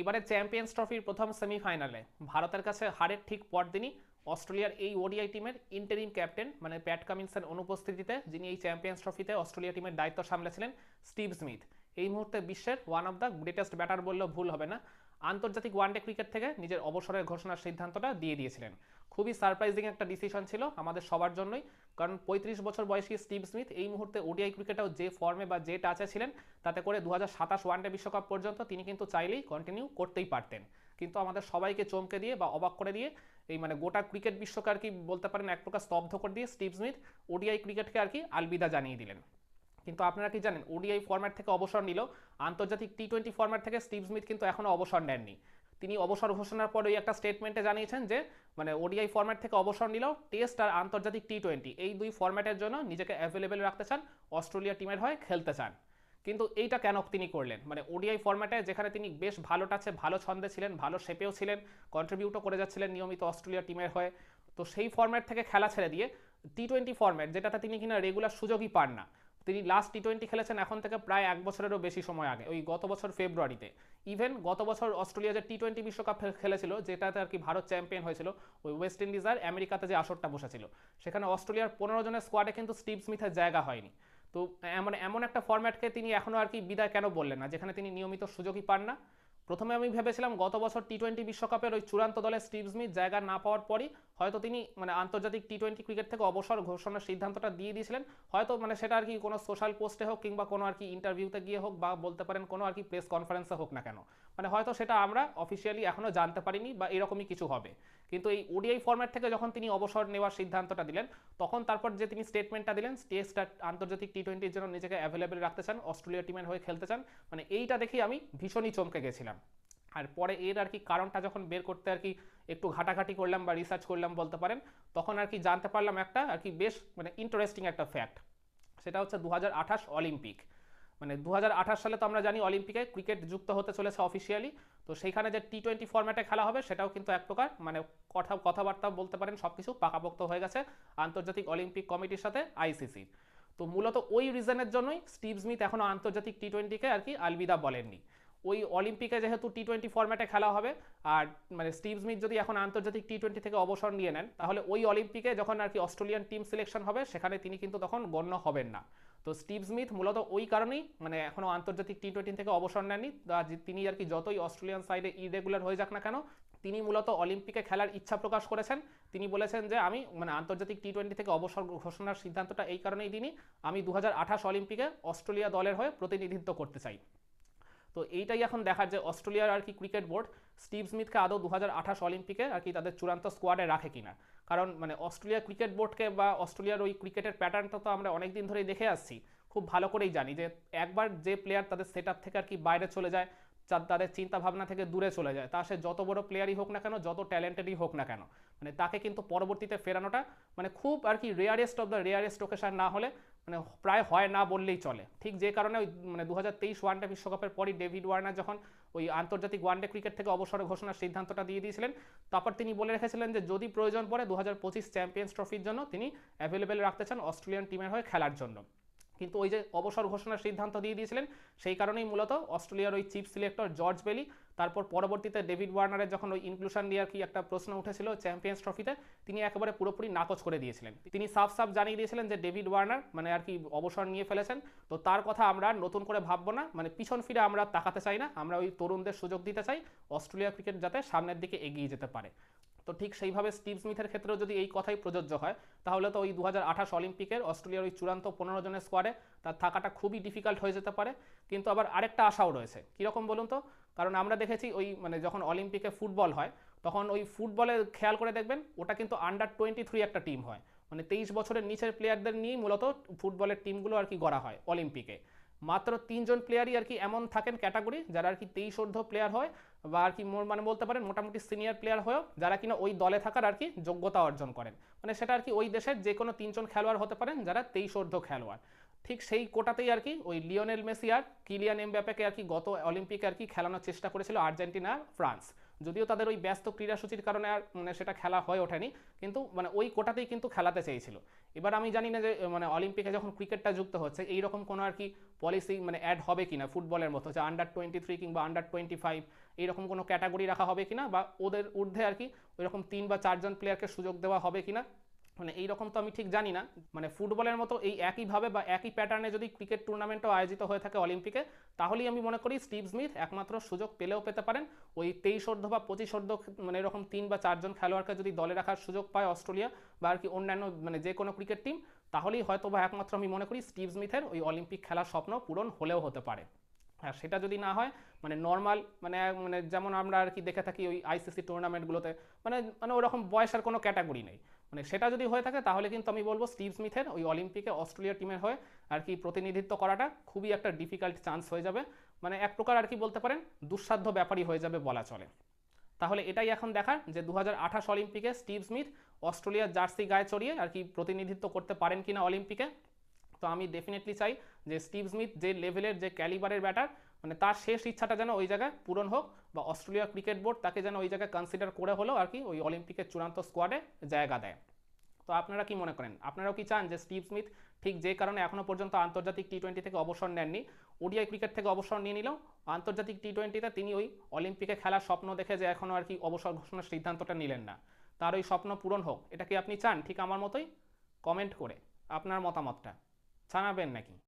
এবারে চ্যাম্পিয়ন্স ট্রফির প্রথম সেমিফাইনালে ভারতের কাছে হারের ঠিক পরদিনই অস্ট্রেলিয়ার এই ওডিআই টিমের ইন্টারিম ক্যাপ্টেন মানে প্যাট কামিন্সের অনুপস্থিতিতে, যিনি এই চ্যাম্পিয়ন্স ট্রফিতে অস্ট্রেলিয়া টিমের দায়িত্ব সামলেছিলেন, স্টিভ স্মিথ। এই মুহূর্তে বিশ্বের one of the greatest batter বললেও ভুল হবে না। আন্তর্জাতিক ওয়ানডে ক্রিকেট থেকে নিজের অবসরের ঘোষণার সিদ্ধান্তটা দিয়ে দিয়েছিলেন। খুবই সারপ্রাইজিং একটা ডিসিশন ছিল আমাদের সবার জন্যই। কারণ পঁয়ত্রিশ বছর বয়সী স্টিভ স্মিথ এই মুহূর্তে ওডিআই ক্রিকেটেও যে ফর্মে বা যে টাচে ছিলেন, তাতে করে দু হাজার সাতাশ ওয়ানডে বিশ্বকাপ পর্যন্ত তিনি কিন্তু চাইলেই কন্টিনিউ করতেই পারতেন। কিন্তু আমাদের সবাইকে চমকে দিয়ে বা অবাক করে দিয়ে এই মানে গোটা ক্রিকেট বিশ্বকে আর কি বলতে পারেন এক প্রকার স্তব্ধ করে দিয়ে স্টিভ স্মিথ ওডিআই ক্রিকেটকে আর কি আলবিদা জানিয়ে দিলেন। কিন্তু আপনারা কি জানেন ওডিআই ফরম্যাট থেকে অবসর নিল। আন্তর্জাতিক টি টোয়েন্টি ফরম্যাট থেকে স্টিভ স্মিথ কিন্তু এখনও অবসর নেননি। তিনি অবসর ঘোষণার পর ওই একটা স্টেটমেন্টে জানিয়েছেন যে মানে ওডিআই ফরম্যাট থেকে অবসর নিলেও টেস্ট আর আন্তর্জাতিক টি টোয়েন্টি এই দুই ফরম্যাটের জন্য নিজেকে অ্যাভেলেবেল রাখতে চান, অস্ট্রেলিয়া টিমের হয়ে খেলতে চান। কিন্তু এইটা কেন তিনি করলেন? মানে ওডিআই ফরম্যাটে যেখানে তিনি বেশ ভালো টাচে ভালো ছন্দে ছিলেন, ভালো শেপেও ছিলেন কন্ট্রিবিউটও করে যাচ্ছিলেন নিয়মিত অস্ট্রেলিয়া টিমের হয়ে, তো সেই ফরম্যাট থেকে খেলা ছেড়ে দিয়ে টি টোয়েন্টি ফরম্যাট যেটাতে তিনি কিনা রেগুলার সুযোগই পান না তিনি লাস্ট টি টোয়েন্টি খেলেছেন এখন থেকে প্রায় এক বছরেরও বেশি সময় আগে, ওই গত বছর ফেব্রুয়ারিতে। ইভেন গত বছর অস্ট্রেলিয়া যে টি টোয়েন্টি বিশ্বকাপ খেলেছিল, যেটাতে আর কি ভারত চ্যাম্পিয়ন হয়েছিল, ওই ওয়েস্ট ইন্ডিজ আর আমেরিকাতে যে আসরটা বসেছিল, সেখানে অস্ট্রেলিয়ার পনেরো জনের স্কোয়াডে কিন্তু স্টিভ স্মিথের জায়গা হয়নি। তো এমন এমন একটা ফরম্যাটকে তিনি এখনও আর কি বিদায় কেন বললেন না, যেখানে তিনি নিয়মিত সুযোগই পান না? প্রথমে আমি ভেবেছিলাম গত বছর টি টোয়েন্টি বিশ্বকাপের ওই চূড়ান্ত দলে স্টিভ স্মিথ জায়গা না পাওয়ার পরই হয়তো তিনি মানে আন্তর্জাতিক টি টোয়েন্টি ক্রিকেট থেকে অবসর ঘোষণার সিদ্ধান্তটা দিয়ে দিয়েছিলেন। হয়তো মানে সেটা আর কি কোনো সোশ্যাল পোস্টে হোক কিংবা কোনো আর কি ইন্টারভিউতে গিয়ে হোক বা বলতে পারেন কোনো আর কি প্রেস কনফারেন্সে হোক না কেন। মানে হয়তো সেটা আমরা অফিসিয়ালি এখনও জানতে পারিনি বা এরকমই কিছু হবে। কিন্তু এই ওডিআই ফরম্যাট থেকে যখন তিনি অবসর নেওয়ার সিদ্ধান্তটা দিলেন, তখন তারপর যে তিনি স্টেটমেন্টটা দিলেন টেস্ট আন্তর্জাতিক টি টোয়েন্টির জন্য নিজেকে অ্যাভেলেবেল রাখতে চান, অস্ট্রেলিয়া টিমের হয়ে খেলতে চান মানে এইটা দেখেই আমি ভীষণই চমকে গেছিলাম। আর পরে এর আর কি কারণটা যখন বের করতে আর কি একটু ঘাটাঘাটি করলাম বা রিসার্চ করলাম বলতে পারেন, তখন আর কি জানতে পারলাম একটা আর কি বেশ মানে ইন্টারেস্টিং একটা ফ্যাক্ট সেটা হচ্ছে দু হাজার আঠাশ অলিম্পিক মানে দু হাজার আঠাশ সালে তো আমরা জানি অলিম্পিকে ক্রিকেট যুক্ত হতে চলেছে অফিসিয়ালি তো সেইখানে যে টি টোয়েন্টি ফরম্যাটে খেলা হবে, সেটাও কিন্তু এক প্রকার মানে কথা কথাবার্তা বলতে পারেন সব কিছু পাকাপোক্ত হয়ে গেছে আন্তর্জাতিক অলিম্পিক কমিটির সাথে আইসিসির তো মূলত ওই রিজনের জন্যই স্টিভ স্মিথ এখনও আন্তর্জাতিক টি টোয়েন্টিকে আর কি আলবিদা বলেননি। ওই অলিম্পিকে যেহেতু টি টোয়েন্টি ফরম্যাটে খেলা হবে, আর মানে স্টিভ স্মিথ যদি এখন আন্তর্জাতিক টি টোয়েন্টি থেকে অবসর নিয়ে নেন, তাহলে ওই অলিম্পিকে যখন আর কি অস্ট্রেলিয়ান টিম সিলেকশন হবে, সেখানে তিনি কিন্তু তখন গণ্য হবেন না। তো স্টিভ স্মিথ মূলত ওই কারণেই মানে এখনও আন্তর্জাতিক টি টোয়েন্টি থেকে অবসর নেননি। তিনি আর কি যতই অস্ট্রেলিয়ান সাইডে ইরেগুলার হয়ে যাক না কেন, তিনি মূলত অলিম্পিকে খেলার ইচ্ছা প্রকাশ করেছেন। তিনি বলেছেন যে, আমি মানে আন্তর্জাতিক টি টোয়েন্টি থেকে অবসর ঘোষণার সিদ্ধান্তটা এই কারণেই দিনই আমি দু হাজার আঠাশ অলিম্পিকে অস্ট্রেলিয়া দলের হয়ে প্রতিনিধিত্ব করতে চাই। তো এইটাই এখন দেখার যে অস্ট্রেলিয়ার আর কি ক্রিকেট বোর্ড, স্টিভ স্মিথকে আদৌ দু হাজার আঠাশ অলিম্পিকে আর কি তাদের চূড়ান্ত স্কোয়াডে রাখে কিনা। কারণ মানে অস্ট্রেলিয়া ক্রিকেট বোর্ডকে বা অস্ট্রেলিয়ার ওই ক্রিকেটের প্যাটার্নটা তো আমরা অনেক দিন ধরেই দেখে আসছি। খুব ভালো করেই জানি যে একবার যে প্লেয়ার তাদের সেট থেকে আর কি বাইরে চলে যায় তাদের চিন্তা ভাবনা থেকে দূরে চলে যায়, তা সে যত বড় প্লেয়ারই হোক না কেন, যত ট্যালেন্টেডই হোক না কেন। মানে তাকে কিন্তু পরবর্তীতে ফেরানোটা মানে খুব আর কি rarest of the rarest occasion না হলে মানে প্রায় হয় না বললেই চলে। ঠিক যে কারণে ওই মানে দু হাজার তেইশ ওয়ানডে বিশ্বকাপের পরই ডেভিড ওয়ার্নার যখন ওই আন্তর্জাতিক ওয়ানডে ক্রিকেট থেকে অবসর ঘোষণার সিদ্ধান্তটা দিয়ে দিয়েছিলেন, তারপর তিনি বলে রেখেছিলেন যে যদি প্রয়োজন পড়ে দু হাজার পঁচিশ চ্যাম্পিয়ন্স ট্রফির জন্য তিনি অ্যাভেলেবেল রাখতে চান অস্ট্রেলিয়ান টিমের হয়ে খেলার জন্য। কিন্তু ওই যে অবসর ঘোষণার সিদ্ধান্ত দিয়ে দিয়েছিলেন, সেই কারণেই মূলত অস্ট্রেলিয়ার ওই চিফ সিলেক্টর জর্জ বেলি, তারপর পরবর্তীতে ডেভিড ওয়ার্নারের যখন ওই ইনক্লুশন নিয়ে আর কি একটা প্রশ্ন উঠেছিল চ্যাম্পিয়ন্স ট্রফিতে, তিনি একেবারে পুরোপুরি নাকচ করে দিয়েছিলেন। তিনি সাফ সাফ জানিয়ে দিয়েছিলেন যে ডেভিড ওয়ার্নার মানে আর কি অবসর নিয়ে ফেলেছেন। তো তার কথা আমরা নতুন করে ভাববো না মানে পিছন ফিরে আমরা তাকাতে চাই না, আমরা ওই তরুণদের সুযোগ দিতে চাই, অস্ট্রেলিয়া ক্রিকেট যাতে সামনের দিকে এগিয়ে যেতে পারে। তো ঠিক সেইভাবে স্টিভ স্মিথের ক্ষেত্রেও যদি এই কথাই প্রযোজ্য হয়, তাহলে তো ওই দু হাজার আঠাশ অলিম্পিকের অস্ট্রেলিয়ার ওই চূড়ান্ত পনেরো জনের স্কোয়াডে তার থাকাটা খুবই ডিফিকাল্ট হয়ে যেতে পারে। কিন্তু আবার আরেকটা আশাও রয়েছে। কীরকম বলুন তো? কারণ আমরা দেখেছি ওই মানে যখন অলিম্পিকে ফুটবল হয়, তখন ওই ফুটবলে খেয়াল করে দেখবেন, ওটা কিন্তু আন্ডার টোয়েন্টি থ্রি একটা টিম হয়। মানে তেইশ বছরের নিচের প্লেয়ারদের নিয়েই মূলত ফুটবলের টিমগুলো আর কি গড়া হয় অলিম্পিকে। মাত্র তিনজন প্লেয়ারই আর কি এমন থাকেন ক্যাটাগরি যারা আর কি তেইশ অর্ধ প্লেয়ার হয় বা আর কি মানে বলতে পারেন মোটামুটি সিনিয়র প্লেয়ার হয়েও যারা কিনা ওই দলে থাকার আর কি যোগ্যতা অর্জন করেন। মানে সেটা আর কি ওই দেশের যে কোনো তিনজন খেলোয়াড় হতে পারেন যারা তেইশ অর্ধ খেলোয়াড়। ঠিক সেই কোটাতেই আর কি ওই লিওনেল মেসি আর কিলিয়ান এমব্যাপেকে আর কি গত অলিম্পিকে আর কি খেলানোর চেষ্টা করেছিল আর্জেন্টিনা ফ্রান্স। যদিও তাদের ওই ব্যস্ত ক্রীড়াসূচির কারণে আর মানে সেটা খেলা হয়ে ওঠেনি, কিন্তু মানে ওই কোটাতেই কিন্তু খেলাতে চেয়েছিল। এবার আমি জানি না যে মানে অলিম্পিকে যখন ক্রিকেটটা যুক্ত হচ্ছে, এইরকম কোনো আর কি পলিসি মানে অ্যাড হবে কিনা ফুটবলের মতো, যে আন্ডার টোয়েন্টি থ্রি কিংবা আন্ডার টোয়েন্টি ফাইভ এইরকম কোনো ক্যাটাগরি রাখা হবে কিনা বা ওদের ঊর্ধ্বে আর কি ওইরকম তিন বা চারজন প্লেয়ারকে সুযোগ দেওয়া হবে কিনা মানে এইরকম তো আমি ঠিক জানি না। মানে ফুটবলের মতো এই একইভাবে বা একই প্যাটার্নে যদি ক্রিকেট টুর্নামেন্টও আয়োজিত হয়ে থাকে অলিম্পিকে তাহলেই আমি মনে করি স্টিভ স্মিথ একমাত্র সুযোগ পেলেও পেতে পারেন। ওই তেইশ অর্ধ বা পঁচিশ অর্ধ মানে এরকম তিন বা চারজন খেলোয়াড়কে যদি দলে রাখার সুযোগ পায় অস্ট্রেলিয়া বা আর কি অন্যান্য মানে যে কোনো ক্রিকেট টিম তাহলেই হয়তো বা একমাত্র আমি মনে করি স্টিভ স্মিথের ওই অলিম্পিক খেলার স্বপ্ন পূরণ হলেও হতে পারে। আর সেটা যদি না হয় মানে নর্মাল মানে মানে যেমন আমরা আর কি দেখে থাকি ওই আইসিসি টুর্নামেন্টগুলোতে মানে মানে ওরকম বয়সের কোনো ক্যাটাগরি নেই। মানে সেটা যদি হয়ে থাকে, তাহলে কিন্তু আমি বলব স্টিভ স্মিথের ওই অলিম্পিকে অস্ট্রেলিয়া টিমের হয়ে আর কি প্রতিনিধিত্ব করাটা খুবই একটা ডিফিকাল্ট চান্স হয়ে যাবে। মানে এক প্রকার আর কি বলতে পারেন, দুঃসাধ্য ব্যাপারই হয়ে যাবে বলা চলে। তাহলে এটাই এখন দেখার যে দু হাজার আঠাশ অলিম্পিকে স্টিভ স্মিথ অস্ট্রেলিয়ার জার্সি গায়ে চড়িয়ে আর কি প্রতিনিধিত্ব করতে পারেন কিনা অলিম্পিকে। তো আমি ডেফিনেটলি চাই যে স্টিভ স্মিথ যে লেভেলের যে ক্যালিবারের ব্যাটার মানে তার শেষ ইচ্ছাটা যেন ওই জায়গায় পূরণ হোক বা অস্ট্রেলিয়া ক্রিকেট বোর্ড তাকে যেন ওই জায়গায় কনসিডার করে হলেও আর কি, ওই অলিম্পিকের চূড়ান্ত স্কোয়াডে জায়গা দেয়। তো আপনারা কি মনে করেন? আপনারাও কি চান যে স্টিভ স্মিথ ঠিক যে কারণে এখনও পর্যন্ত আন্তর্জাতিক টি টোয়েন্টি থেকে অবসর নেননি, ওডিআই ক্রিকেট থেকে অবসর নিয়ে নিলেও আন্তর্জাতিক টি টোয়েন্টিতে তিনি ওই অলিম্পিকে খেলার স্বপ্ন দেখে যে এখনও আর কি অবসর ঘোষণার সিদ্ধান্তটা নিলেন না। তার ওই স্বপ্ন পূরণ হোক, এটা কি আপনি চান? ঠিক আমার মতোই? কমেন্ট করে আপনার মতামতটা জানাবেন নাকি?